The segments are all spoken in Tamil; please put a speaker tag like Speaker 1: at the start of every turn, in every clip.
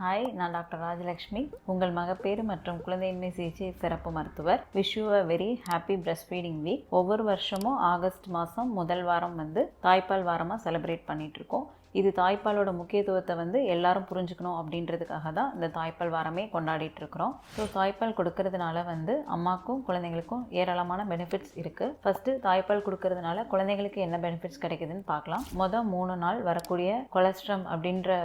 Speaker 1: ஹாய் நான் டாக்டர் ராஜலக்ஷ்மி. உங்கள் மகப்பேறு மற்றும் குழந்தையின்மை சிகிச்சை சிறப்பு மருத்துவர். Wish a very happy breast feeding week ஒவ்வொரு வருஷமும் ஆகஸ்ட் மாதம் முதல் வாரம் வந்து தாய்ப்பால் வாரமாக செலிப்ரேட் பண்ணிகிட்ருக்கோம் இருக்கோம். இது தாய்ப்பாலோட முக்கியத்துவத்தை வந்து எல்லாரும் புரிஞ்சுக்கணும் அப்படின்றதுக்காக தான் இந்த தாய்ப்பால் வாரமே கொண்டாடிட்டு இருக்கிறோம். ஸோ தாய்ப்பால் கொடுக்கறதுனால வந்து அம்மாக்கும் குழந்தைங்களுக்கும் ஏராளமான பெனிஃபிட்ஸ் இருக்குது ஃபஸ்ட்டு தாய்ப்பால் கொடுக்கறதுனால குழந்தைங்களுக்கு என்ன பெனிஃபிட்ஸ் கிடைக்குதுன்னு பார்க்கலாம். மொதல் மூணு நாள் வரக்கூடிய கொலஸ்ட்ரம் அப்படின்ற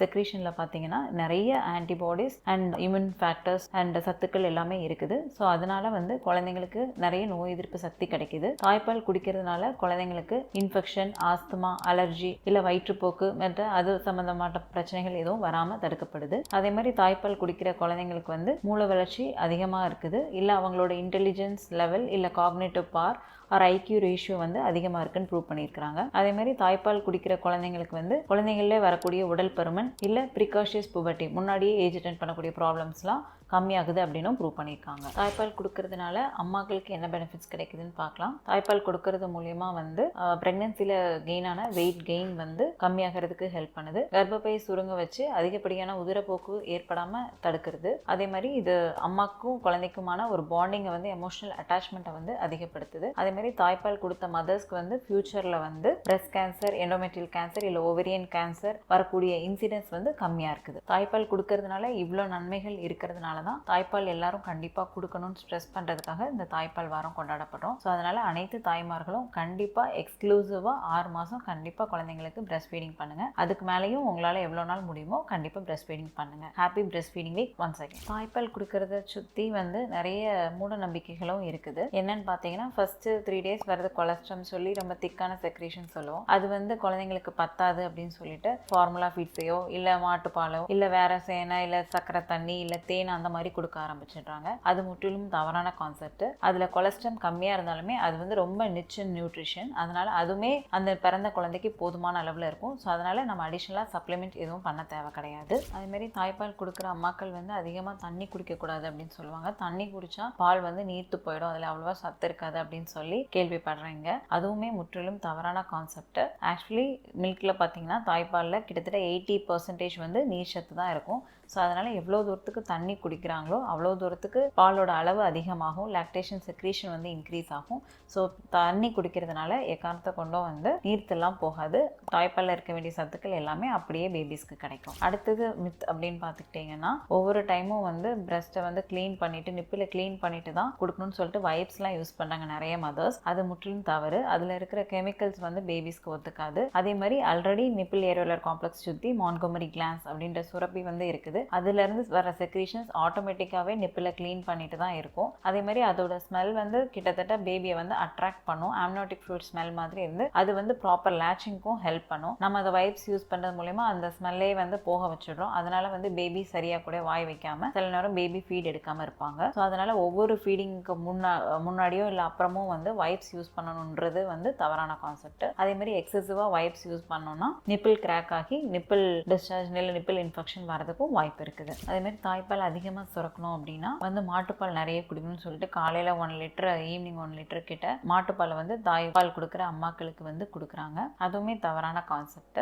Speaker 1: செக்ரீஷனில் பார்த்தீங்கன்னா நிறைய antibodies and immune factors and சத்துக்கள் எல்லாமே இருக்குது. ஸோ அதனால வந்து குழந்தைங்களுக்கு நிறைய நோய் எதிர்ப்பு சக்தி கிடைக்குது. தாய்ப்பால் குடிக்கிறதுனால குழந்தைங்களுக்கு இன்ஃபெக்ஷன் ஆஸ்துமா அலர்ஜி இல்லை வயிற்றுப்போக்கு மற்ற அது சம்பந்தமான பிரச்சனைகள் எதுவும் வராமல் தடுக்கப்படுது. அதே மாதிரி தாய்ப்பால் குடிக்கிற குழந்தைங்களுக்கு வந்து மூளை வளர்ச்சி அதிகமாக இருக்குது. இல்லை அவங்களோட இன்டெலிஜென்ஸ் லெவல் இல்லை cognitive bar or IQ ratio வந்து அதிகமாக இருக்குன்னு ப்ரூவ் பண்ணியிருக்கிறாங்க. அதே மாதிரி தாய்ப்பால் குடிக்கிற குழந்தைங்களுக்கு வந்து குழந்தைங்களே வரக்கூடிய உடல் பருமன் இல்லை ப்ரிகாஷியஸ் புபர்ட்டி முன்னாடியே ஏஜ் அட்டன் பண்ணக்கூடிய ப்ராப்ளம்ஸ்லாம் கம்மியாகுது அப்படின்னும் ப்ரூவ் பண்ணியிருக்காங்க. தாய்ப்பால் கொடுக்கறதுனால அம்மாக்களுக்கு என்ன பெனிஃபிட்ஸ் கிடைக்குதுன்னு பார்க்கலாம். தாய்ப்பால் கொடுக்கறது மூலயமா வந்து ப்ரெக்னென்சியில் கெயினான வெயிட் கெயின் வந்து கம்மியாகிறதுக்கு ஹெல்ப் பண்ணுது. கர்ப்பப்பையை சுருங்க வச்சு அதிகப்படியான உதிரப்போக்கு ஏற்படாமல் தடுக்கிறது. அதே மாதிரி இது அம்மாக்கும் குழந்தைக்குமான ஒரு பாண்டிங்கை வந்து எமோஷனல் அட்டாச்மெண்ட்டை வந்து அதிகப்படுத்துது. அதே மாதிரி தாய்ப்பால் கொடுத்த மதர்ஸ்க்கு வந்து ஃபியூச்சரில் வந்து பிரஸ்ட் கேன்சர் எண்டோமெட்ரியல் கேன்சர் இல்லை ஓவரியன் கேன்சர் வரக்கூடிய இன்சிடென்ட்ஸ் வந்து கம்மியாக இருக்குது. தாய்ப்பால் கொடுக்கறதுனால இவ்வளோ நன்மைகள் இருக்கிறதுனால தான் தாய்ப்பால் எல்லாரும் கண்டிப்பாக கொடுக்கணும்னு ஸ்ட்ரெஸ் பண்ணுறதுக்காக இந்த தாய்ப்பால் வாரம் கொண்டாடப்படுறோம். ஸோ அதனால் அனைத்து தாய்மார்களும் கண்டிப்பாக எக்ஸ்க்ளூசிவாக ஆறு மாதம் கண்டிப்பாக குழந்தைங்களுக்கு பிரஸ்ட் ஃபீடிங் பண்ணுங்கள் அதுக்கு மேலேயும் உங்களால் எவ்வளோ நாள் முடியுமோ கண்டிப்பாக பிரஸ்ட் ஃபீடிங் பண்ணுங்கள் happy breast feeding week one second தாய்ப்பால் கொடுக்கறத சுற்றி வந்து நிறைய மூட நம்பிக்கைகளும் இருக்குது. என்னன்னு பார்த்தீங்கன்னா ஃபஸ்ட்டு த்ரீ டேஸ் வரது கொலஸ்ட்ரம் சொல்லி ரொம்ப திக்கான செக்ரேஷன் சொல்லுவோம். அது வந்து குழந்தைங்களுக்கு பத்தாது அப்படின்னு சொல்லிட்டு ஃபார்முலா ஃபீட்ஸையோ இல்லை மாட்டுப்பாலோ இல்லை வேற சேனை இல்லை சக்கரை தண்ணி இல்லை தேன் அந்த மாதிரி கொடுக்க ஆரம்பிச்சிடுறாங்க. அது முற்றிலும் தவறான கான்செப்ட் அதில் கொலஸ்ட்ரம் கம்மியாக இருந்தாலுமே அது வந்து ரொம்ப நிச் நியூட்ரிஷன் அதனால அதுவுமே அந்த பிறந்த குழந்தைக்கு போதுமான அளவில் இருக்கும். ஸோ அதனால நம்ம அடிஷ்னலாக சப்ளிமெண்ட் எதுவும் பண்ண தேவை கிடையாது. அதேமாரி தாய்ப்பால் கொடுக்குற அம்மாக்கள் வந்து அதிகமாக தண்ணி குடிக்கக்கூடாது அப்படின்னு சொல்லுவாங்க. தண்ணி குடித்தா பால் வந்து நீர்த்து போயிடும். அதில் அவ்வளோவா சத்து இருக்காது அப்படின்னு சொல்லி கேள்விப்படுறீங்க. அதுவுமே முற்றிலும் தவறான கான்செப்ட் ஆக்சுவலி மில்கில் பார்த்தீங்கன்னா தாய்ப்பாலில் கிட்டத்தட்ட எயிட்டி பர்சன்டேஜ் வந்து நீர் சத்து தான் இருக்கும். ஸோ அதனால் எவ்வளோ தூரத்துக்கு தண்ணி குடிக்கிறாங்களோ அவ்வளோ தூரத்துக்கு பாலோட அளவு அதிகமாகும். லாக்டேஷன் செக்ரீஷன் வந்து இன்க்ரீஸ் ஆகும். ஸோ தண்ணி குடிக்கிறதுனால எக்காரணத்தை கொண்டும் வந்து நீர்த்தெல்லாம் போகாது. தாய்ப்பாலில் இருக்க வேண்டிய சத்துக்கள் எல்லாமே அப்படியே பேபிஸ்க்கு கிடைக்கும். அடுத்தது மித் அப்படின்னு பார்த்துக்கிட்டிங்கன்னா ஒவ்வொரு டைமும் வந்து பிரஸ்ட்டை வந்து க்ளீன் பண்ணிவிட்டு நிப்பில் க்ளீன் பண்ணிவிட்டு தான் கொடுக்கணும்னு சொல்லிட்டு வைப்ஸ்லாம் யூஸ் பண்ணுறாங்க நிறைய மதர்ஸ் அது முற்றிலும் தவறு. அதில் இருக்கிற கெமிக்கல்ஸ் வந்து பேபிஸ்க்கு ஒத்துக்காது. அதே மாதிரி ஆல்ரெடி நிப்பிள் ஏரோலர் காம்ப்ளெக்ஸ் சுற்றி மான்கோமரி கிளான்ஸ் அப்படின்ற சுரப்பி வந்து இருக்குது. அதுலேருந்து வர செக்ரீஷன்ஸ் ஆட்டோமேட்டிக்காகவே நிப்பில் க்ளீன் பண்ணிட்டு தான் இருக்கும். அதே மாதிரி அதோட ஸ்மெல் வந்து கிட்டத்தட்ட பேபியை வந்து அட்ராக்ட் பண்ணும். ஆம்னோட்டிக் ஃப்ரூட் ஸ்மெல் மாதிரி இருந்து அது வந்து ப்ராப்பர் லேச்சிங்க்கும் ஹெல்ப் பண்ணும். நம்ம அதை வைப்ஸ் யூஸ் பண்ணுறது மூலயமா அந்த ஸ்மெல்லே வந்து போக வச்சிடுறோம். அதனால வந்து பேபி சரியாக கூட வாய் வைக்காம சில நேரம் பேபி ஃபீட் எடுக்காமல் இருப்பாங்க. ஸோ அதனால ஒவ்வொரு ஃபீடிங்க்கு முன்னா முன்னாடியோ இல்லை அப்புறமும் வந்து வைப்ஸ் யூஸ் பண்ணணுன்றது வந்து தவறான கான்செப்ட் அதே மாதிரி எக்ஸசிவாக வைப்ஸ் யூஸ் பண்ணோம்னா நிப்பிள் கிராக் ஆகி நிப்பிள் டிஸ்சார்ஜ் இல்லை நிப்பிள் இன்ஃபெக்ஷன் வரதுக்கும் வாய்ப்பு இருக்குது. அதே மாதிரி தாய்ப்பால் அதிகமாக சுரக்கணும் அப்படின்னா வந்து மாட்டுப்பால் நிறைய குடிக்கணும்னு சொல்லிட்டு காலையில் one litre evening one litre கிட்ட மாட்டுப்பாலை வந்து தாய்ப்பால் கொடுக்குற அம்மாக்களுக்கு வந்து கொடுக்குறாங்க. அதுவுமே தவறான கான்செப்ட்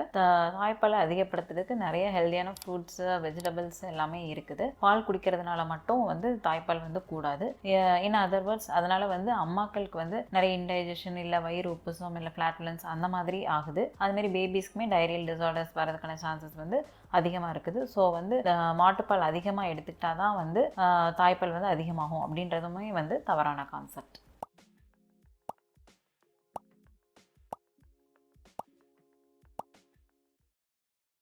Speaker 1: தாய்ப்பாலை அதிகப்படுத்துறதுக்கு நிறைய ஹெல்தியான ஃப்ரூட்ஸ் வெஜிடபிள்ஸ் எல்லாமே இருக்குது. பால் குடிக்கிறதுனால மட்டும் வந்து தாய்ப்பால் வந்து கூடாது. இன் அதர் வேர்ட்ஸ் அதனால வந்து அம்மாக்களுக்கு வந்து நிறைய இன்டைஜஷன் இல்லை வயிறு உப்புசம் இல்லை ஃப்ளாட்லன்ஸ் அந்த மாதிரி ஆகுது. அதுமாரி பேபிஸ்க்குமே டைரியல் டிசார்டர்ஸ் வரதுக்கான சான்சஸ் வந்து அதிகமாக இருக்குது. ஸோ வந்து மாட்டுப்பால் அதிகமாக எடுத்துக்கிட்டால் தான் வந்து தாய்ப்பால் வந்து அதிகமாகும் அப்படின்றதுமே வந்து தவறான கான்செப்ட்